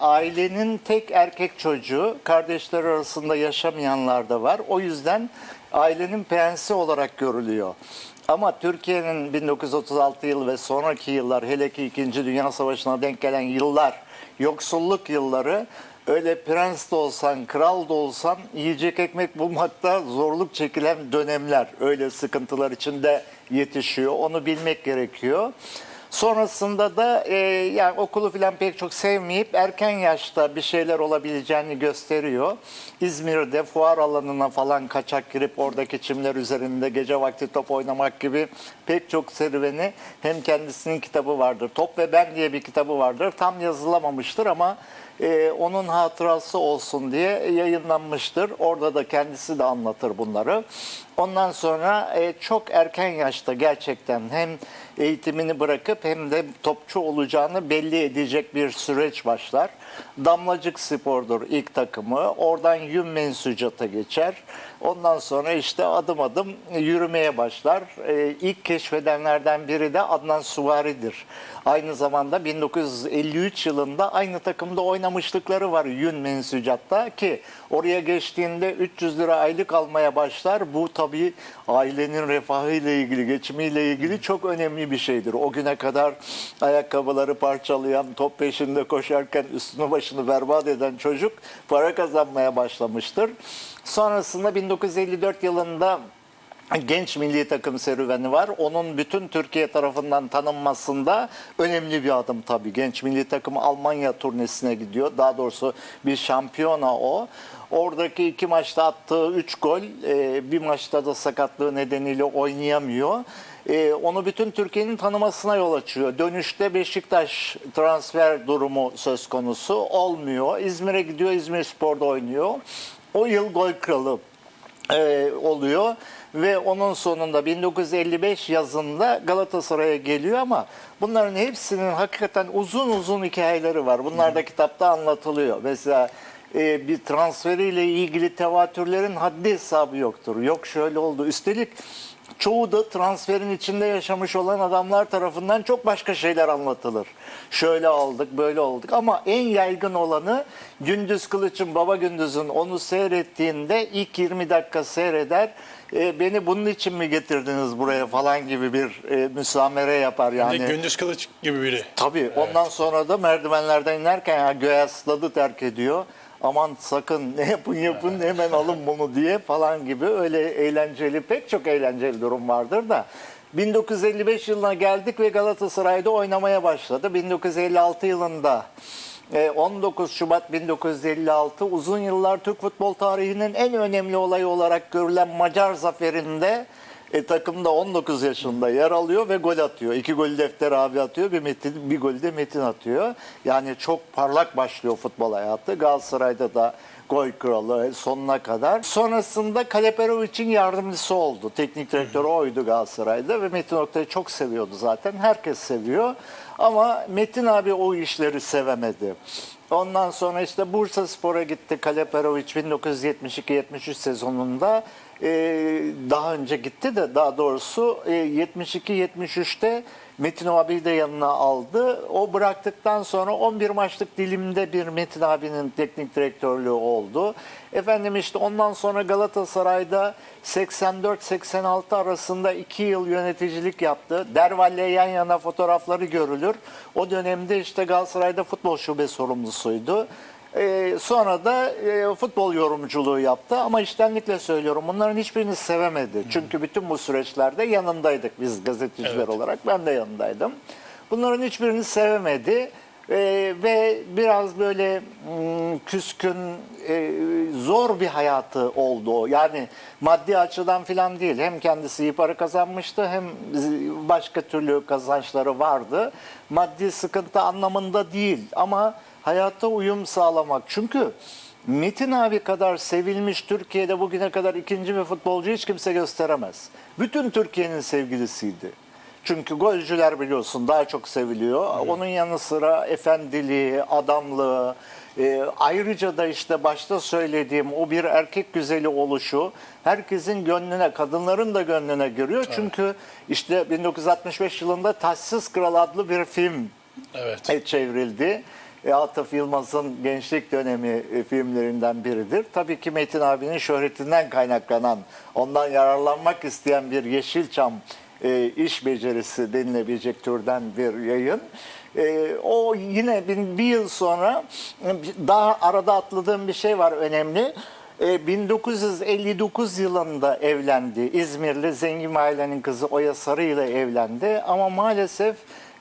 Ailenin tek erkek çocuğu, kardeşler arasında yaşamayanlar da var. O yüzden ailenin prensi olarak görülüyor. Ama Türkiye'nin 1936 yılı ve sonraki yıllar, hele ki 2. Dünya Savaşı'na denk gelen yıllar, yoksulluk yılları, öyle prens de olsan, kral da olsan yiyecek ekmek bulmakta zorluk çekilen dönemler. Öyle sıkıntılar içinde yetişiyor. Onu bilmek gerekiyor. Sonrasında da e, yani okulu falan pek çok sevmeyip erken yaşta bir şeyler olabileceğini gösteriyor. İzmir'de fuar alanına falan kaçak girip oradaki çimler üzerinde gece vakti top oynamak gibi pek çok serüveni hem kendisinin kitabı vardır. Top ve Ben diye bir kitabı vardır. Tam yazılamamıştır ama e, onun hatırası olsun diye yayınlanmıştır. Orada da kendisi de anlatır bunları. Ondan sonra e, çok erken yaşta gerçekten hem eğitimini bırakıp hem de topçu olacağını belli edecek bir süreç başlar. Damlacık Spor'dur ilk takımı. Oradan Yün Mensücat'a geçer. Ondan sonra işte adım adım yürümeye başlar. E, ilk keşfedenlerden biri de Adnan Suvari'dir. Aynı zamanda 1953 yılında aynı takımda oynamışlıkları var Yün Mensücat'ta ki oraya geçtiğinde 300 lira aylık almaya başlar. Bu tabii ailenin refahıyla ilgili, geçimiyle ilgili çok önemli bir şeydir. O güne kadar ayakkabıları parçalayan, top peşinde koşarken üstünü başını berbat eden çocuk para kazanmaya başlamıştır. Sonrasında 1954 yılında genç milli takım serüveni var. Onun bütün Türkiye tarafından tanınmasında önemli bir adım tabii. Genç milli takım Almanya turnesine gidiyor. Daha doğrusu bir şampiyona o. Oradaki iki maçta attığı üç gol, e, bir maçta da sakatlığı nedeniyle oynayamıyor. E, onu bütün Türkiye'nin tanımasına yol açıyor. Dönüşte Beşiktaş transfer durumu söz konusu olmuyor. İzmir'e gidiyor, İzmir Spor'da oynuyor. O yıl gol kralı e, oluyor ve onun sonunda 1955 yazında Galatasaray'a geliyor ama bunların hepsinin hakikaten uzun uzun hikayeleri var. Bunlar da kitapta anlatılıyor. Mesela e, bir transferiyle ilgili tevatürlerin haddi hesabı yoktur. Yok şöyle oldu. Üstelik çoğu da transferin içinde yaşamış olan adamlar tarafından çok başka şeyler anlatılır. Şöyle aldık, böyle olduk ama en yaygın olanı Gündüz Kılıç'ın, Baba Gündüz'ün onu seyrettiğinde ilk 20 dakika seyreder. "E, beni bunun için mi getirdiniz buraya falan gibi bir e, müsamere yapar yani. Yani... Gündüz Kılıç gibi biri. Tabii ondan sonra da merdivenlerden inerken ya göğe terk ediyor. Aman sakın ne yapın yapın hemen alın bunu diye falan gibi öyle eğlenceli pek çok eğlenceli durum vardır da. 1955 yılına geldik ve Galatasaray'da oynamaya başladı. 1956 yılında e, 19 Şubat 1956 uzun yıllar Türk futbol tarihinin en önemli olayı olarak görülen Macar zaferinde e, takımda 19 yaşında yer alıyor ve gol atıyor. İki gol Defter abi atıyor, bir Metin, bir gol de Metin atıyor. Yani çok parlak başlıyor futbol hayatı. Galatasaray'da da gol kralı sonuna kadar. Sonrasında Kaleperovic'in yardımcısı oldu. Teknik direktörü oydu Galatasaray'da ve Metin Oktay'ı çok seviyordu zaten. Herkes seviyor. Ama Metin abi o işleri sevemedi. Ondan sonra işte Bursa Spor'a gitti Kaleperovic 1972-73 sezonunda. Ee, daha önce gitti de daha doğrusu e, 72-73'te Metin abiyi de yanına aldı. O bıraktıktan sonra 11 maçlık dilimde bir Metin abinin teknik direktörlüğü oldu. Efendim işte ondan sonra Galatasaray'da 84-86 arasında 2 yıl yöneticilik yaptı. Derval'le yan yana fotoğrafları görülür. O dönemde işte Galatasaray'da futbol şube sorumlusuydu. Ee, sonra da e, futbol yorumculuğu yaptı ama içtenlikle söylüyorum bunların hiçbirini sevemedi. Çünkü bütün bu süreçlerde yanındaydık biz gazeteciler Evet. olarak ben de yanındaydım. Bunların hiçbirini sevemedi Ee, ve biraz böyle mm, küskün e, zor bir hayatı oldu. Yani maddi açıdan filan değil hem kendisi iyi para kazanmıştı hem başka türlü kazançları vardı. Maddi sıkıntı anlamında değil ama hayata uyum sağlamak. Çünkü Metin abi kadar sevilmiş Türkiye'de bugüne kadar ikinci bir futbolcu hiç kimse gösteremez. Bütün Türkiye'nin sevgilisiydi. Çünkü golcüler biliyorsun daha çok seviliyor. Onun yanı sıra efendiliği, adamlığı, e, ayrıca da işte başta söylediğim o bir erkek güzeli oluşu herkesin gönlüne, kadınların da gönlüne giriyor. Çünkü işte 1965 yılında Taşsız Kral adlı bir film Evet. e, çevrildi. E, Atıf Yılmaz'ın gençlik dönemi e, filmlerinden biridir. Tabii ki Metin abinin şöhretinden kaynaklanan, ondan yararlanmak isteyen bir Yeşilçam e, iş becerisi denilebilecek türden bir yayın. E, o yine bir, bir yıl sonra e, daha arada atladığım bir şey var önemli. E, 1959 yılında evlendi. İzmirli zengin ailenin kızı Oya Sarı ile evlendi. Ama maalesef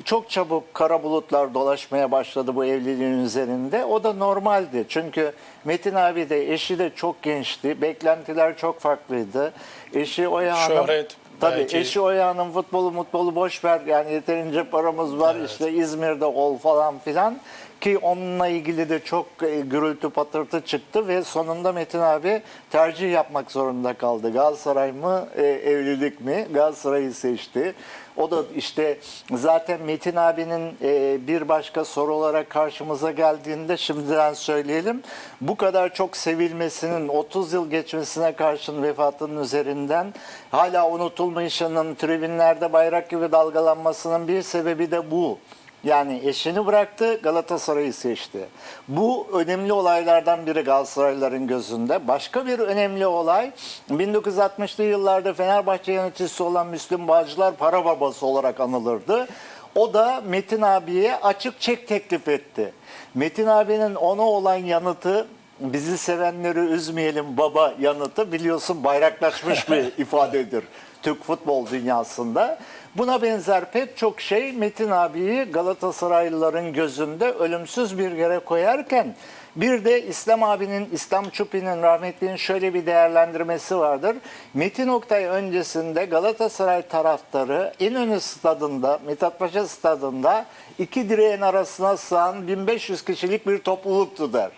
çok çabuk kara bulutlar dolaşmaya başladı bu evliliğin üzerinde. O da normaldi. Çünkü Metin abi de eşi de çok gençti. Beklentiler çok farklıydı. Eşi Oya Hanım... Şöhret, Tabii belki. eşi Oya'nın futbolu mutbolu boş ver yani yeterince paramız var işte İzmir'de ol falan filan ki onunla ilgili de çok e, gürültü patırtı çıktı ve sonunda Metin abi tercih yapmak zorunda kaldı. Galatasaray mı e, evlilik mi? Galatasaray'ı seçti. O da işte zaten Metin abinin e, bir başka soru olarak karşımıza geldiğinde şimdiden söyleyelim. Bu kadar çok sevilmesinin 30 yıl geçmesine karşın vefatının üzerinden hala unutulmayışının tribünlerde bayrak gibi dalgalanmasının bir sebebi de bu. Yani eşini bıraktı, Galatasaray'ı seçti. Bu önemli olaylardan biri Galatasaraylıların gözünde. Başka bir önemli olay 1960'lı yıllarda Fenerbahçe yöneticisi olan Müslüm Bağcılar para babası olarak anılırdı. O da Metin abiye açık çek teklif etti. Metin abinin ona olan yanıtı bizi sevenleri üzmeyelim baba yanıtı biliyorsun bayraklaşmış bir ifadedir Türk futbol dünyasında. Buna benzer pek çok şey Metin abiyi Galatasaraylıların gözünde ölümsüz bir yere koyarken bir de İslam abinin, İslam Çupi'nin rahmetliğin şöyle bir değerlendirmesi vardır. Metin Oktay öncesinde Galatasaray taraftarı İnönü stadında, Mithat Paşa stadında iki direğin arasına sığan 1500 kişilik bir topluluktu der.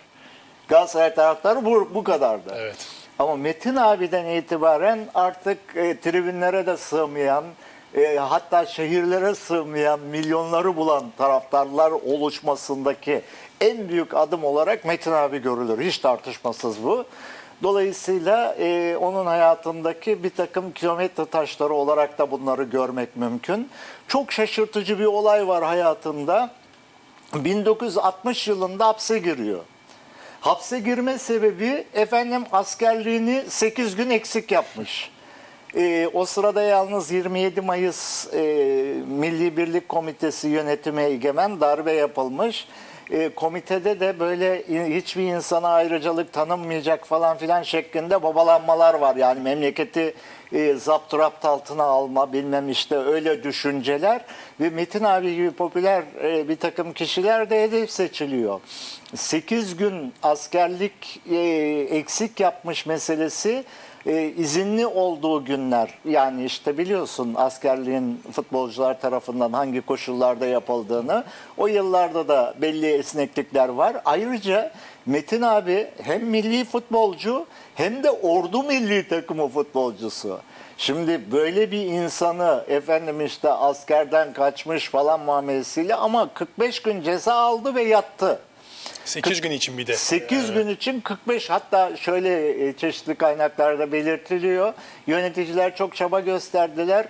Galatasaray taraftarı bu, bu kadardı. Evet. Ama Metin abiden itibaren artık e, tribünlere de sığmayan, e, hatta şehirlere sığmayan, milyonları bulan taraftarlar oluşmasındaki en büyük adım olarak Metin abi görülür. Hiç tartışmasız bu. Dolayısıyla e, onun hayatındaki bir takım kilometre taşları olarak da bunları görmek mümkün. Çok şaşırtıcı bir olay var hayatında. 1960 yılında hapse giriyor. Hapse girme sebebi efendim askerliğini 8 gün eksik yapmış. Ee, o sırada yalnız 27 Mayıs e, Milli Birlik Komitesi yönetime egemen darbe yapılmış. E, komitede de böyle hiçbir insana ayrıcalık tanınmayacak falan filan şeklinde babalanmalar var. Yani memleketi e, zapturapt altına alma bilmem işte öyle düşünceler ve Metin abi gibi popüler e, bir takım kişiler de hedef seçiliyor. 8 gün askerlik e, eksik yapmış meselesi e, izinli olduğu günler yani işte biliyorsun askerliğin futbolcular tarafından hangi koşullarda yapıldığını o yıllarda da belli esneklikler var. Ayrıca Metin abi hem milli futbolcu hem de ordu milli takımı futbolcusu. Şimdi böyle bir insanı efendim işte askerden kaçmış falan muamelesiyle ama 45 gün ceza aldı ve yattı. 8 gün için bir de. 8 gün için 45 hatta şöyle e, çeşitli kaynaklarda belirtiliyor. Yöneticiler çok çaba gösterdiler.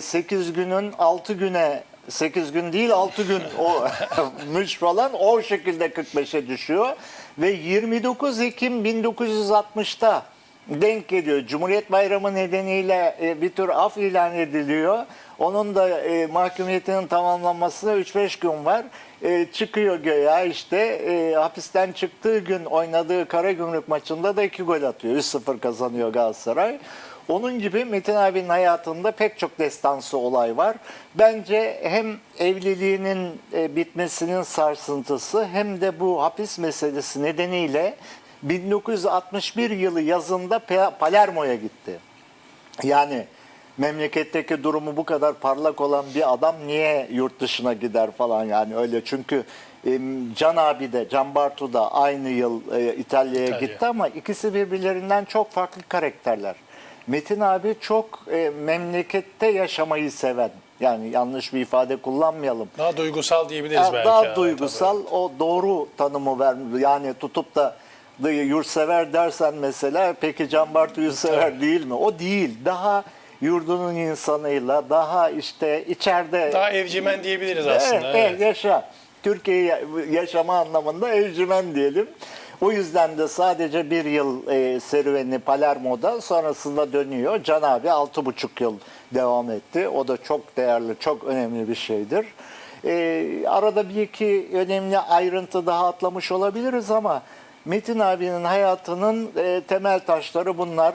8 günün 6 güne 8 gün değil 6 gün olmuş falan o şekilde 45'e düşüyor. Ve 29 Ekim 1960'ta denk geliyor. Cumhuriyet Bayramı nedeniyle e, bir tür af ilan ediliyor. Onun da e, mahkumiyetinin tamamlanmasına 3-5 gün var. E, çıkıyor göya işte hapisten çıktığı gün oynadığı Karagümrük maçında da 2 gol atıyor. 3-0 kazanıyor Galatasaray. Onun gibi Metin abinin hayatında pek çok destansı olay var. Bence hem evliliğinin bitmesinin sarsıntısı hem de bu hapis meselesi nedeniyle 1961 yılı yazında Palermo'ya gitti. Yani memleketteki durumu bu kadar parlak olan bir adam niye yurt dışına gider falan yani öyle çünkü Can abi de Can Bartu da aynı yıl e, İtalya'ya İtalya. gitti ama ikisi birbirlerinden çok farklı karakterler. Metin abi çok e, memlekette yaşamayı seven yani yanlış bir ifade kullanmayalım. Daha duygusal diyebiliriz belki. daha duygusal o doğru tanımı ver yani tutup da "The yurtsever dersen mesela peki Can Bartu yurtsever Tabii. değil mi? O değil. Daha yurdunun insanıyla daha işte içeride. Daha evcimen diyebiliriz aslında. eh, evet. yaşa. Türkiye'yi yaşama anlamında evcimen diyelim. O yüzden de sadece bir yıl e, serüveni Palermo'da sonrasında dönüyor. Can abi altı buçuk yıl devam etti. O da çok değerli, çok önemli bir şeydir. E, arada bir iki önemli ayrıntı daha atlamış olabiliriz ama Metin abinin hayatının e, temel taşları bunlar.